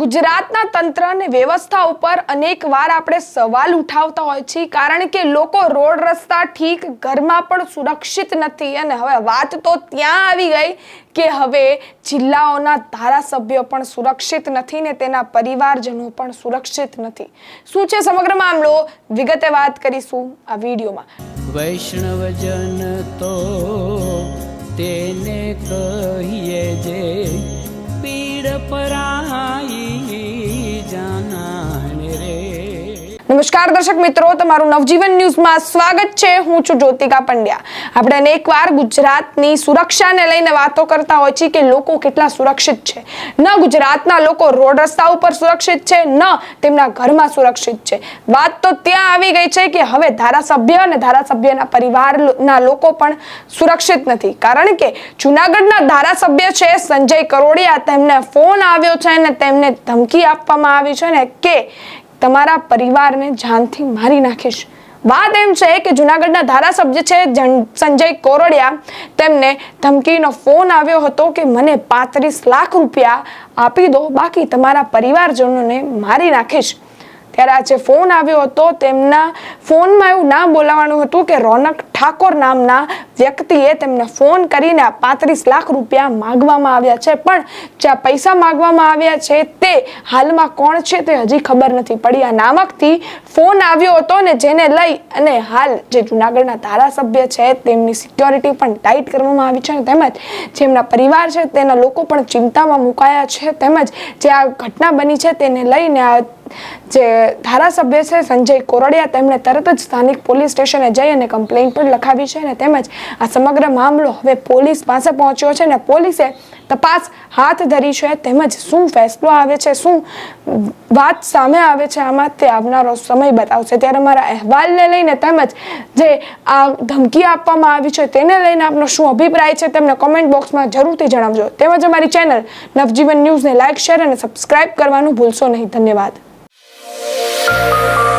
ગુજરાતના તંત્ર અને વ્યવસ્થા ઉપર અનેક વાર આપણે સવાલ ઉઠાવતા હોય છીએ, કારણ કે લોકો રોડ રસ્તા ઠીક ઘરમાં પણ સુરક્ષિત નથી. અને હવે વાત તો ત્યાં આવી ગઈ કે હવે જિલ્લાઓના ધારાસભ્યો પણ સુરક્ષિત નથી ને તેના પરિવારજનો પણ સુરક્ષિત નથી. શું છે સમગ્ર મામલો? વિગતે વાત કરીશું આ વિડીયોમાં. વૈષ્ણવજન તો તેને કહીએ જે પીડ પરાઈ નમસ્કાર દર્શક મિત્રો, તમારું નવજીવન ન્યૂઝમાં સ્વાગત છે. હું છું જ્યોતિકા પંડ્યા. આપણે અનેકવાર ગુજરાતની સુરક્ષાને લઈને વાતો કરતા હોય છે કે લોકો કેટલા સુરક્ષિત છે. ન ગુજરાતના લોકો રોડ રસ્તા ઉપર સુરક્ષિત છે, ન તેમના ઘરમાં સુરક્ષિત છે. વાત તો ત્યાં આવી ગઈ છે કે હવે ધારાસભ્ય અને ધારાસભ્યના પરિવારના લોકો પણ સુરક્ષિત નથી. કારણ કે જુનાગઢના ધારાસભ્ય છે સંજય કરોડિયા, તેમને ફોન આવ્યો છે અને તેમને ધમકી આપવામાં આવી છે ને કે તમારા પરિવારને જાનથી મારી નાખીશ. વાત એમ છે કે જુનાગઢના ધારાસભ્ય છે સંજય કોરડિયા. તેમને ધમકીનો ફોન આવ્યો હતો કે મને પાંત્રીસ લાખ રૂપિયા આપી દો, બાકી તમારા પરિવારજનોને મારી નાખીશ. ત્યારે આજે ફોન આવ્યો હતો તેમના ફોનમાં એવું નામ બોલાવવાનું હતું કે રોનક ઠાકોર નામના વ્યક્તિએ તેમને ફોન કરીને આ પાંત્રીસ લાખ રૂપિયા માગવામાં આવ્યા છે. પણ જે આ પૈસા માગવામાં આવ્યા છે તે હાલમાં કોણ છે તે હજી ખબર નથી પડી. આ નામકથી ફોન આવ્યો હતો ને જેને લઈ અને હાલ જે જુનાગઢના ધારાસભ્ય છે તેમની સિક્યોરિટી પણ ટાઈટ કરવામાં આવી છે. તેમજ જેમના પરિવાર છે તેના લોકો પણ ચિંતામાં મુકાયા છે. તેમજ જે આ ઘટના બની છે તેને લઈને આ જે ધારાસભ્ય છે સંજય કોરડિયા, તેમણે તરત જ સ્થાનિક પોલીસ સ્ટેશને જઈ અને કમ્પ્લેન પણ લખાવી છે અને તેમજ આ સમગ્ર મામલો હવે પોલીસ પાસે પહોંચ્યો છે અને પોલીસે તપાસ હાથ ધરી છે તેમજ શું ફેસલો આવે છે, શું વાત સામે આવે છે આમાં તે આવનારો સમય બતાવશે. ત્યારે મારા અહેવાલને લઈને તેમજ જે આ ધમકી આપવામાં આવી છે તેને લઈને આપનો શું અભિપ્રાય છે તેમને કોમેન્ટ બોક્સમાં જરૂરથી જણાવજો. તેમજ અમારી ચેનલ નવજીવન ન્યૂઝને લાઇક શેર અને સબસ્ક્રાઇબ કરવાનું ભૂલશો નહીં. ધન્યવાદ. Música